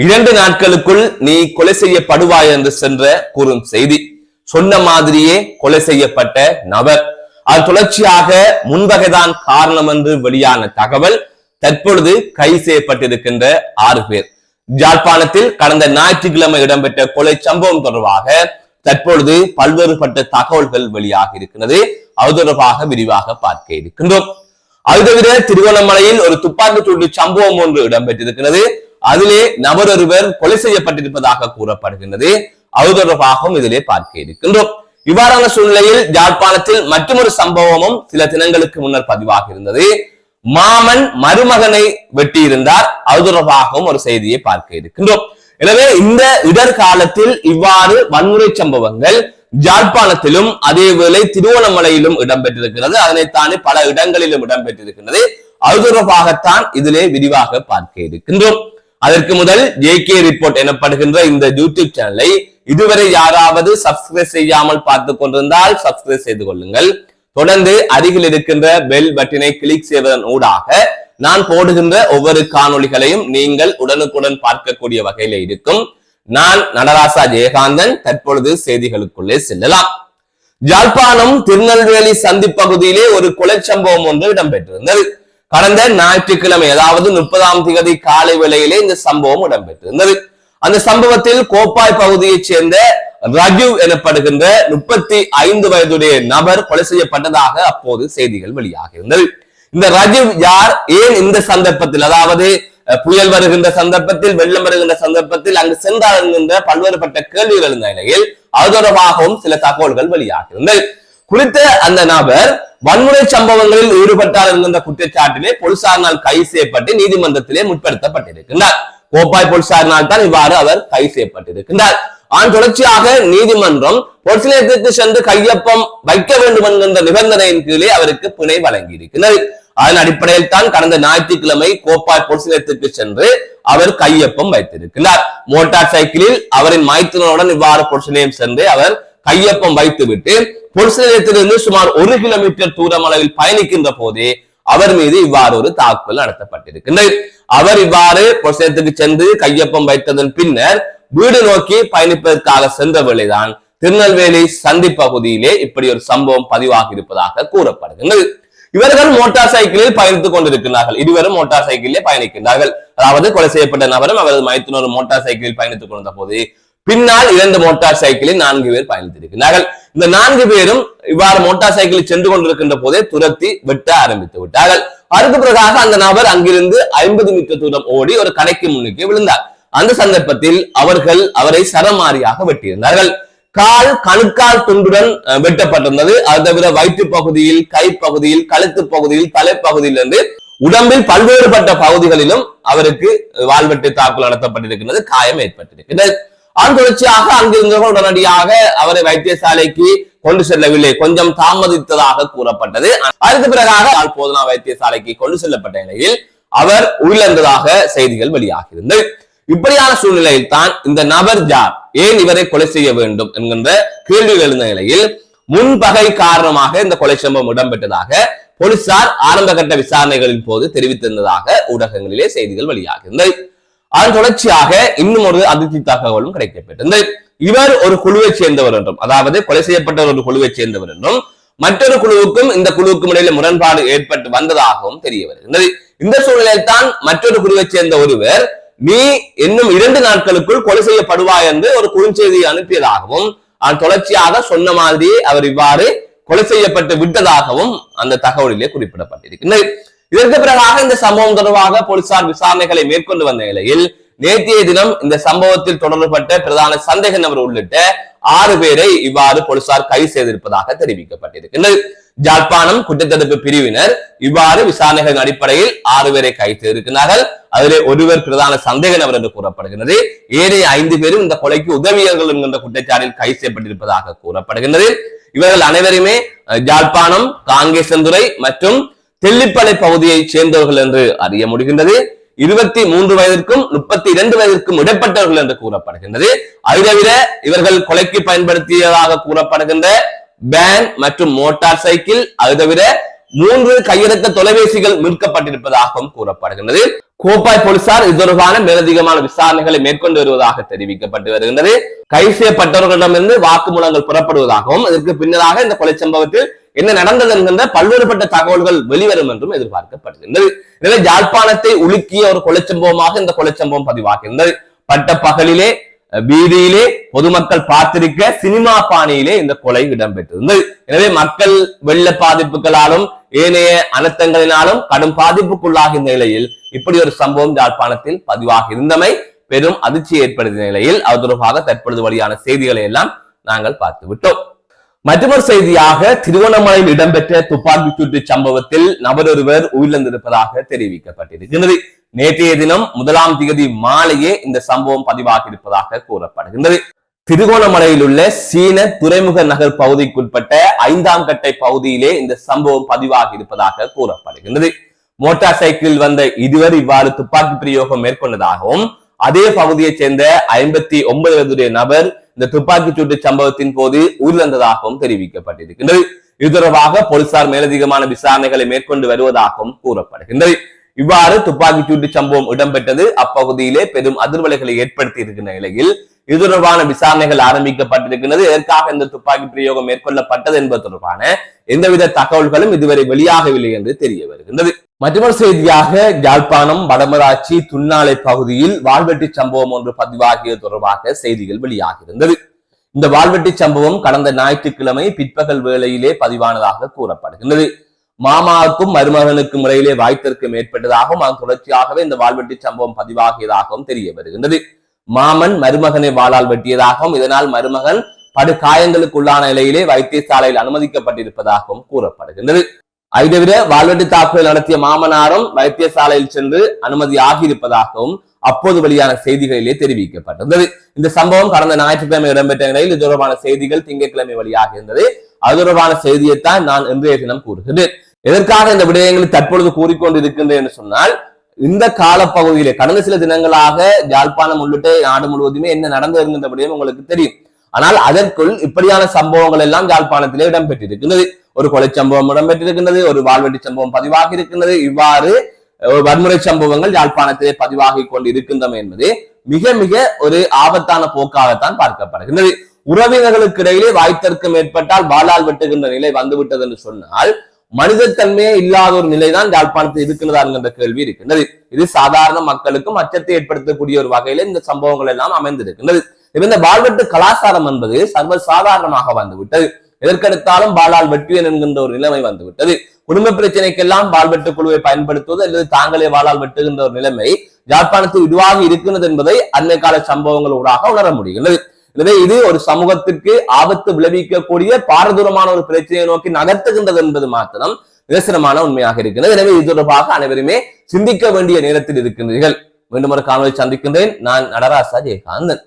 இரண்டு நாட்களுக்குள் நீ கொலை செய்யப்படுவாய் என்று சென்ற கூறும் செய்தி. சொன்ன மாதிரியே கொலை செய்யப்பட்ட நபர். அது தொடர்ச்சியாக முன்வகைதான் காரணம் என்று வெளியான தகவல் தற்பொழுது கைது செய்யப்பட்டிருக்கின்ற ஆறு பேர். ஜாழ்ப்பாணத்தில் கடந்த ஞாயிற்றுக்கிழமை இடம்பெற்ற கொலை சம்பவம் தொடர்பாக தற்பொழுது பல்வேறுபட்ட தகவல்கள் வெளியாக இருக்கிறது. அது தொடர்பாக விரிவாக பார்க்க இருக்கின்றோம். அது தவிர திருவண்ணாமலையில் ஒரு துப்பாக்கிச்சூடு சம்பவம் ஒன்று இடம்பெற்றிருக்கிறது. அதிலே நபர் ஒருவர் கொலை செய்யப்பட்டிருப்பதாக கூறப்படுகின்றது. அது தொடர்பாகவும் இதிலே பார்க்க இருக்கின்றோம். இவ்வாறான சூழ்நிலையில் யாழ்ப்பாணத்தில் மற்றொரு சம்பவமும் சில தினங்களுக்கு முன்னர் பதிவாக இருந்தது. மாமன் மருமகனை வெட்டியிருந்தார். அது தொடர்பாகவும் ஒரு செய்தியை பார்க்க இருக்கின்றோம். எனவே இந்த இடர் காலத்தில் இவ்வாறு வன்முறை சம்பவங்கள் ஜாழ்ப்பாணத்திலும் அதேவேளை திருவோணமலையிலும் இடம்பெற்றிருக்கிறது. அதனைத்தானே பல இடங்களிலும் இடம்பெற்றிருக்கிறது அது தொடர்பாகத்தான் இதிலே விரிவாக பார்க்க இருக்கின்றோம். அதற்கு முதல் ஜேகே ரிப்போர்ட் எனப்படுகின்ற இந்த யூடியூப் சேனலை இதுவரை யாராவது சப்ஸ்கிரைப் செய்யாமல் பார்த்து கொண்டிருந்தால் சப்ஸ்கிரைப் செய்து கொள்ளுங்கள். தொடர்ந்து அருகில் இருக்கின்ற பெல் பட்டினை கிளிக் செய்வதன் ஊடாக நான் போடுகின்ற ஒவ்வொரு காணொளிகளையும் நீங்கள் உடனுக்குடன் பார்க்கக்கூடிய வகையில இருக்கும். நான் நடராசா ஜெயகாந்தன் தற்பொழுது செய்திகளுக்குள்ளே செல்லலாம். ஜாழ்ப்பாணம் திருநெல்வேலி சந்தி பகுதியிலே ஒரு கொலை சம்பவம் ஒன்று இடம்பெற்றிருந்தது. கடந்த ஞாயிற்றுக்கிழமை அதாவது முப்பதாம் தேதி காலை வேளையிலே இந்த சம்பவம் இடம்பெற்றிருந்தது. அந்த சம்பவத்தில் கோப்பாய் பகுதியைச் சேர்ந்த ரஜு எனப்படுகின்ற முப்பத்தி ஐந்து வயதுடைய நபர் கொலை செய்யப்பட்டதாக அப்போது செய்திகள் வெளியாக இருந்தது இந்த ரஜு யார்? ஏன் இந்த சந்தர்ப்பத்தில் அதாவது புயல் வருகின்ற சந்தர்ப்பத்தில் வெள்ளம் வருகின்ற சந்தர்ப்பத்தில் அங்கு சென்றார் என்கின்ற பல்வேறுபட்ட கேள்விகள் இருந்த நிலையில் அது தொடர்பாகவும் சில தகவல்கள் வெளியாக இருந்தது குறித்த அந்த நபர் வன்முறை சம்பவங்களில் ஈடுபட்டார் என்கின்ற குற்றச்சாட்டிலே போலீசாரினால் கைது செய்யப்பட்டு நீதிமன்றத்திலே முற்படுத்தப்பட்டிருக்கின்றார். கோப்பாய் போலீசாரினால் தான் இவ்வாறு அவர் கைது செய்யப்பட்டிருக்கின்றார். ஆன் தொடர்ச்சியாக நீதிமன்றம் பொலிஸ் நிலையத்திற்கு சென்று கையொப்பம் வைக்க வேண்டும் என்கின்ற நிபந்தனையின் கீழே அவருக்கு பிணை வழங்கி இருக்கிறது அதன் அடிப்படையில் தான் கடந்த ஞாயிற்றுக்கிழமை கோப்பாய் பொலிஸ் நிலையத்திற்கு சென்று அவர் கையொப்பம் வைத்திருக்கிறார் மோட்டார் சைக்கிளில் அவரின் மைத்துனருடன் இவ்வாறு பொலிஸ் நிலையம் சென்று அவர் கையொப்பம் வைத்துவிட்டு பொலிஸ் நிலையத்திலிருந்து சுமார் ஒரு கிலோமீட்டர் தூரம் அளவில் பயணிக்கின்ற போதே அவர் மீது இவ்வாறு ஒரு தாக்குதல் நடத்தப்பட்டிருக்கின்றது. அவர் இவ்வாறு பொலிஸ் நிலையத்துக்கு சென்று கையொப்பம் வைத்ததன் பின்னர் வீடு நோக்கி பயணிப்பதற்காக சென்ற வேளைதான் திருநெல்வேலி சந்தி பகுதியிலே இப்படி ஒரு சம்பவம் பதிவாகி இருப்பதாக கூறப்படுகின்றது. இவர்கள் மோட்டார் சைக்கிளில் பயணித்துக் கொண்டிருக்கிறார்கள் இருவரும் மோட்டார் சைக்கிளிலே பயணிக்கின்றார்கள். அதாவது கொலை செய்யப்பட்ட நபரும் அவரது மைத்துனர் மோட்டார் சைக்கிளில் பயணித்துக் கொண்ட போது பின்னால் இரண்டு மோட்டார் சைக்கிளில் நான்கு பேர் பயணித்திருக்கிறார்கள். இந்த நான்கு பேரும் இவ்வாறு மோட்டார் சைக்கிளில் சென்று கொண்டிருக்கின்ற போதே துரத்தி வெட்ட ஆரம்பித்து விட்டார்கள். அதுக்கு பிறகாக அந்த நபர் அங்கிருந்து ஐம்பது மீட்டர் தூரம் ஓடி ஒரு கடைக்கு முன்னுக்கு விழுந்தார். அந்த சந்தர்ப்பத்தில் அவர்கள் அவரை சரமாரியாக வெட்டியிருந்தார்கள். கால் கணுக்கால் துண்டுடன் வெட்டப்பட்டிருந்தது. அது தவிர வயிற்று பகுதியில் கை பகுதியில் கழுத்து பகுதியில் தலைப்பகுதியில் இருந்து உடம்பில் பல்வேறுபட்ட பகுதிகளிலும் அவருக்கு வாழ்வெட்டு தாக்குதல் நடத்தப்பட்டிருக்கிறது காயம் ஏற்பட்டிருக்கிறது ஆண் தொடர்ச்சியாக அங்கிருந்தவர்கள் உடனடியாக அவரை வைத்தியசாலைக்கு கொண்டு செல்லவில்லை. கொஞ்சம் தாமதித்ததாக கூறப்பட்டது. அதுக்கு பிறகாக யாழ் போதனா வைத்தியசாலைக்கு கொண்டு செல்லப்பட்ட நிலையில் அவர் உயிரிழந்ததாக செய்திகள் வெளியாகியிருந்தது இப்படியான சூழ்நிலையில் தான் இந்த நபர் ஜார் ஏன் இவரை கொலை செய்ய வேண்டும் என்கின்ற கேள்விகள் எழுந்த நிலையில் முன்பகை காரணமாக இந்த கொலை சம்பவம் இடம்பெற்றதாக போலீசார் ஆரம்ப கட்ட விசாரணைகளின் போது தெரிவித்திருந்ததாக ஊடகங்களிலே செய்திகள் வெளியாகியிருந்தது. அதன் தொடர்ச்சியாக இன்னும் ஒரு அதிர்ச்சி தகவலும் கிடைக்கப்பட்டது இவர் ஒரு குழுவை சேர்ந்தவர் என்றும் அதாவது கொலை செய்யப்பட்ட ஒரு குழுவை சேர்ந்தவர் என்றும் மற்றொரு குழுவுக்கும் இந்த குழுவுக்கும் இடையில முரண்பாடு ஏற்பட்டு வந்ததாகவும் தெரிய வருகின்றது இந்த சூழ்நிலையில் தான் மற்றொரு குழுவை சேர்ந்த ஒருவர் நீ இன்னும் இரண்டு நாட்களுக்குள் கொலை செய்யப்படுவாய் என்று ஒரு குறுஞ்செய்தியை அனுப்பியதாகவும் அதன் தொடர்ச்சியாக சொன்ன மாதிரி அவர் இவ்வாறு கொலை செய்யப்பட்டு விட்டதாகவும் அந்த தகவலிலே குறிப்பிடப்பட்டிருக்கின்றது இதற்கு பிறகாக இந்த சம்பவம் தொடர்பாக போலீசார் விசாரணைகளை மேற்கொண்டு வந்த நிலையில் நேற்றைய தினம் இந்த சம்பவத்தில் தொடர்பட்ட பிரதான சந்தேக நபர் உள்ளிட்ட ஆறு பேரை இவ்வாறு போலீசார் கைது செய்திருப்பதாக தெரிவிக்கப்பட்டிருக்கின்றது. ஜாழ்ப்பாணம் குற்றத்தடுப்பு பிரிவினர் இவ்வாறு விசாரணைகளின் அடிப்படையில் ஆறு பேரை கைது செய்திருக்கிறார்கள். அதிலே ஒருவர் பிரதான சந்தேக நபர் என்று கூறப்படுகிறது. ஏனைய ஐந்து பேரும் இந்த கொலைக்கு உதவியர்கள் என்கின்ற குற்றச்சாட்டில் கைது செய்யப்பட்டிருப்பதாக கூறப்படுகின்றது. இவர்கள் அனைவருமே ஜாழ்ப்பாணம் காங்கேசந்துறை மற்றும் தெல்லிப்பளை பகுதியைச் சேர்ந்தவர்கள் என்று அறிய முடிகின்றது. இருபத்தி மூன்று வயதிற்கும் முப்பத்தி இரண்டு வயதிற்கும் இடைப்பட்டவர்கள் என்று கூறப்படுகின்றது. அது தவிர இவர்கள் கொலைக்கு பயன்படுத்தியதாக கூறப்படுகின்ற பேன் மற்றும் மோட்டார் சைக்கிள் அது தவிர மூன்று கையடக்க தொலைபேசிகள் மீட்கப்பட்டிருப்பதாகவும் கூறப்படுகின்றது. கோப்பாய் போலீசார் இது தொடர்பான மேலதிகமான விசாரணைகளை மேற்கொண்டு வருவதாக தெரிவிக்கப்பட்டு வருகின்றது. கைது செய்யப்பட்டவர்களிடமிருந்து வாக்குமூலங்கள் புறப்படுவதாகவும் இதற்கு பின்னராக இந்த கொலை சம்பவத்தில் என்ன நடந்தது என்கின்ற பல்வேறுபட்ட தகவல்கள் வெளிவரும் என்றும் எதிர்பார்க்கப்படுகின்றது எனவே யாழ்ப்பாணத்தை உலுக்கிய ஒரு கொலை சம்பவமாக இந்த கொலை சம்பவம் பதிவாகின்றது பட்ட பகலிலே வீதியிலே பொதுமக்கள் பார்த்திருக்க சினிமா பாணியிலே இந்த கொலை இடம்பெற்றிருந்தது. எனவே மக்கள் வெள்ள பாதிப்புகளாலும் ஏனைய அனர்த்தங்களினாலும் கடும் பாதிப்புக்குள்ளாகின்ற நிலையில் இப்படி ஒரு சம்பவம் யாழ்ப்பாணத்தில் பதிவாக இருந்தமை பெரும் அதிர்ச்சி ஏற்படுத்திய நிலையில் அது தொடர்பாக தற்பொழுது வழியான செய்திகளை எல்லாம் நாங்கள் பார்த்து விட்டோம் மற்றொரு செய்தியாக திருவண்ணாமலையில் இடம்பெற்ற துப்பாக்கிச் சூட்டு சம்பவத்தில் நபரொருவர் உயிரிழந்திருப்பதாக தெரிவிக்கப்பட்டிருக்கிறது. நேற்றைய தினம் முதலாம் திகதி மாலையே இந்த சம்பவம் பதிவாகி இருப்பதாக கூறப்படுகின்றது. திருகோணமலையில் உள்ள சீன துறைமுக நகர் பகுதிக்குட்பட்ட ஐந்தாம் கட்டை பகுதியிலே இந்த சம்பவம் பதிவாகி இருப்பதாக கூறப்படுகின்றது. மோட்டார் சைக்கிளில் வந்த இருவர் இவ்வாறு துப்பாக்கி பிரயோகம் மேற்கொண்டதாகவும் அதே பகுதியைச் சேர்ந்த ஐம்பத்தி ஒன்பது வயதுடைய நபர் இந்த துப்பாக்கிச் சூட்டு சம்பவத்தின் போது உயிரிழந்ததாகவும் தெரிவிக்கப்பட்டிருக்கின்றது. இது தொடர்பாக போலீசார் மேலதிகமான விசாரணைகளை மேற்கொண்டு வருவதாகவும் கூறப்படுகின்றது. இவ்வாறு துப்பாக்கி சூட்டு சம்பவம் இடம்பெற்றது. அப்பகுதியிலே பெரும் அதிர்வலைகளை ஏற்படுத்தி இருக்கின்ற நிலையில் இது தொடர்பான விசாரணைகள் ஆரம்பிக்கப்பட்டிருக்கிறது எதற்காக இந்த துப்பாக்கி பிரயோகம் மேற்கொள்ளப்பட்டது என்பது தொடர்பான எந்தவித தகவல்களும் இதுவரை வெளியாகவில்லை என்று தெரிய வருகின்றது. மற்றொரு செய்தியாக யாழ்ப்பாணம் வடமராட்சி துன்னாலை பகுதியில் வாழ்வெட்டி சம்பவம் ஒன்று பதிவாகியது தொடர்பாக செய்திகள் வெளியாகியிருந்தது. இந்த வாழ்வெட்டி சம்பவம் கடந்த ஞாயிற்றுக்கிழமை பிற்பகல் வேளையிலே பதிவானதாக கூறப்படுகின்றது. மாமாவுக்கும் மருமகனுக்கும் இடையிலே வாய்த்திருக்கும் ஏற்பட்டதாகவும் அதன் தொடர்ச்சியாகவே இந்த வாழ்வெட்டி சம்பவம் பதிவாகியதாகவும் தெரிய வருகின்றது. மாமன் மருமகனை வாளால் வெட்டியதாகவும் இதனால் மருமகன் படு காயங்களுக்குள்ளான நிலையிலே வைத்தியசாலையில் அனுமதிக்கப்பட்டிருப்பதாகவும் கூறப்படுகின்றது. அதை தவிர வாழ்வெட்டி தாக்குதல் நடத்திய மாமனாரும் வைத்தியசாலையில் சென்று அனுமதி ஆகியிருப்பதாகவும் அப்போது வெளியான செய்திகளிலே தெரிவிக்கப்பட்டிருந்தது. இந்த சம்பவம் கடந்த ஞாயிற்றுக்கிழமை இடம்பெற்ற நிலையில் இது தொடர்பான செய்திகள் திங்கட்கிழமை வழியாக இருந்தது. அது தொடர்பான செய்தியைத்தான் நான் இன்றைய தினம் கூறுகிறேன் எதற்காக இந்த விடயங்களை தற்பொழுது கூறிக்கொண்டிருக்கின்றேன் என்று சொன்னால் இந்த காலப்பகுதியிலே கடந்த சில தினங்களாக யாழ்ப்பாணம் உள்ளிட்ட நாடு முழுவதுமே என்ன நடந்து இருக்கின்ற விடயம் உங்களுக்கு தெரியும். ஆனால் அதற்குள் இப்படியான சம்பவங்கள் எல்லாம் யாழ்ப்பாணத்திலே இடம்பெற்றிருக்கின்றது. ஒரு கொலை சம்பவம் இடம்பெற்றிருக்கின்றது ஒரு வாழ்வெட்டி சம்பவம் பதிவாகி இருக்கின்றது. இவ்வாறு வன்முறை சம்பவங்கள் யாழ்ப்பாணத்திலே பதிவாகி கொண்டு இருக்கின்றன என்பது மிக மிக ஒரு ஆபத்தான போக்காகத்தான் பார்க்கப்படுகின்றது. உறவினர்களுக்கு இடையிலே வாய்த்தற்கும் ஏற்பட்டால் வாழால் வெட்டுகின்ற நிலை வந்துவிட்டது என்று சொன்னால் மனிதத்தன்மையே இல்லாத ஒரு நிலைதான் யாழ்ப்பாணத்தில் இருக்கிறதா என்கின்ற கேள்வி இருக்கின்றது. இது சாதாரண மக்களுக்கும் அச்சத்தை ஏற்படுத்தக்கூடிய ஒரு வகையில இந்த சம்பவங்கள் எல்லாம் அமைந்திருக்கின்றது. இந்த வாழ்வெட்டு கலாச்சாரம் என்பது சர்வ சாதாரணமாக வந்துவிட்டது. எதற்கெடுத்தாலும் பாலால் வெட்டுவேன் என்கின்ற ஒரு நிலைமை வந்துவிட்டது. குடும்ப பிரச்சனைக்கெல்லாம் பால்வெட்டு குழுவை பயன்படுத்துவது அல்லது தாங்களே வாழால் வெட்டுகின்ற ஒரு நிலைமை யாழ்ப்பாணத்தில் இதுவாக இருக்கிறது என்பதை அன்னை கால சம்பவங்கள் ஊடாக உணர முடிகிறது எனவே இது ஒரு சமூகத்திற்கு ஆபத்து விளைவிக்கக்கூடிய பாரதூரமான ஒரு பிரச்சனையை நோக்கி நகர்த்துகின்றது என்பது மாத்திரம் நிதர்சனமான உண்மையாக இருக்கிறது. எனவே இது தொடர்பாக அனைவருமே சிந்திக்க வேண்டிய நேரத்தில் இருக்கின்றீர்கள். மீண்டும் ஒரு காணொலி சந்திக்கின்றேன். நான் நடராசா ஜெயகாந்தன்